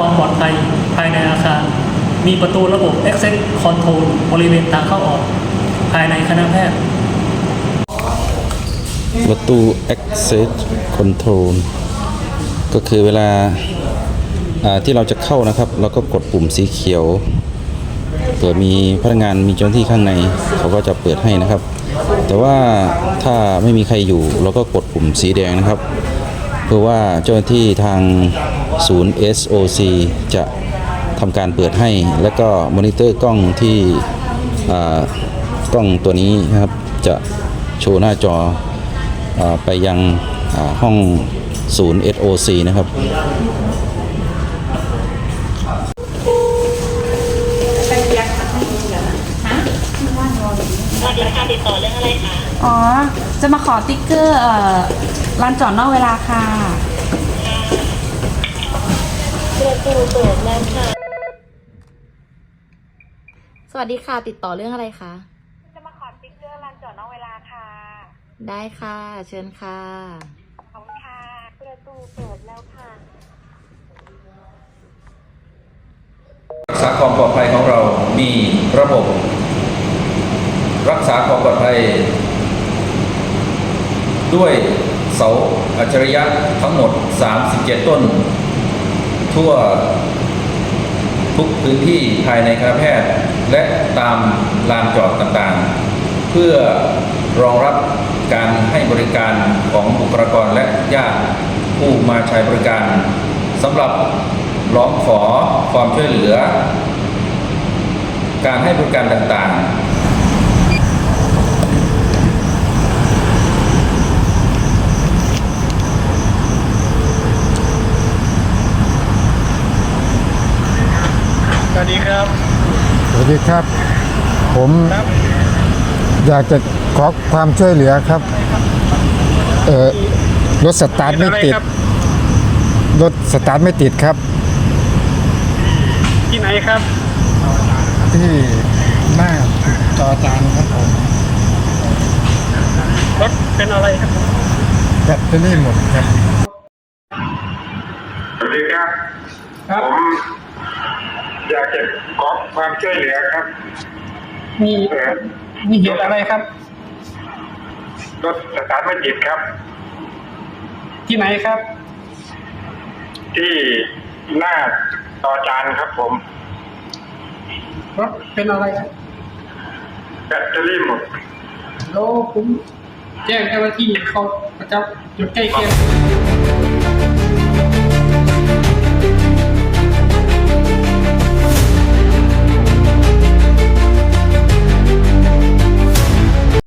ความปลอดภัยภายในอาคาร มีประตูระบบ Access Control บริเวณทางเข้าออก ภายในคณะแพทย์ ประตู access control ก็คือเวลาที่เราจะเข้านะครับ เราก็กดปุ่มสีเขียวเผื่อมีพนักงานมีเจ้าหน้าที่ข้างใน เขาก็จะเปิดให้นะครับ แต่ว่าถ้าไม่มีใครอยู่ เราก็กดปุ่มสีแดงนะครับ คือว่าเจ้าหน้าที่ทางศูนย์ SOC จะทำการเปิดให้ และก็มอนิเตอร์กล้องที่กล้องตัวนี้นะครับจะโชว์หน้าจออไปยังห้องศูนย์ SOC นะครับ อ๋อ จะมาขอติ๊กเกอร์เอ่อลานจอดนอกเวลาค่ะประตูเปิดแล้วค่ะ สวัสดีค่ะ ติดต่อเรื่องอะไรคะ จะมาขอติ๊กเกอร์ลานจอดนอกเวลาค่ะ ได้ค่ะ เชิญค่ะ ขอบคุณค่ะ ประตูเปิดแล้วค่ะรักษาความปลอดภัยของเรามีระบบ รักษาความปลอดภัย ด้วยเสาอัจฉริยะทั้งหมด 37 ต้น ทั่วทุกพื้นที่ภายในคณะแพทย์ และตามลานจอดต่างๆ เพื่อรองรับการให้บริการของบุคลากรและญาติผู้มาใช้บริการสำหรับร้องขอความช่วยเหลือ การให้บริการต่างๆ วัสดีครับ สวัสดีครับ ผมอยากจะขอความช่วยเหลือครับ เออรถสตาร์ทไม่ติด รถสตาร์ทไม่ติดครับ ที่ไหนครับ ที่หน้าจอจานครับผม รถเป็นอะไรครับแบตเตอรี่หมดครับ สวัสดีครับ ผม อยากจะขอความช่วยเหลือครับ มีเอ่อมีเหตุอะไรครับ รถสตาร์ทไม่ติดครับ ที่ไหนครับ ที่หน้าต่อจานครับผมรถเป็นอะไรครับแบตเตอรี่หมดแล้วผมแจ้งเจ้าหน้าที่เขาประจับจุดใกล้เคียง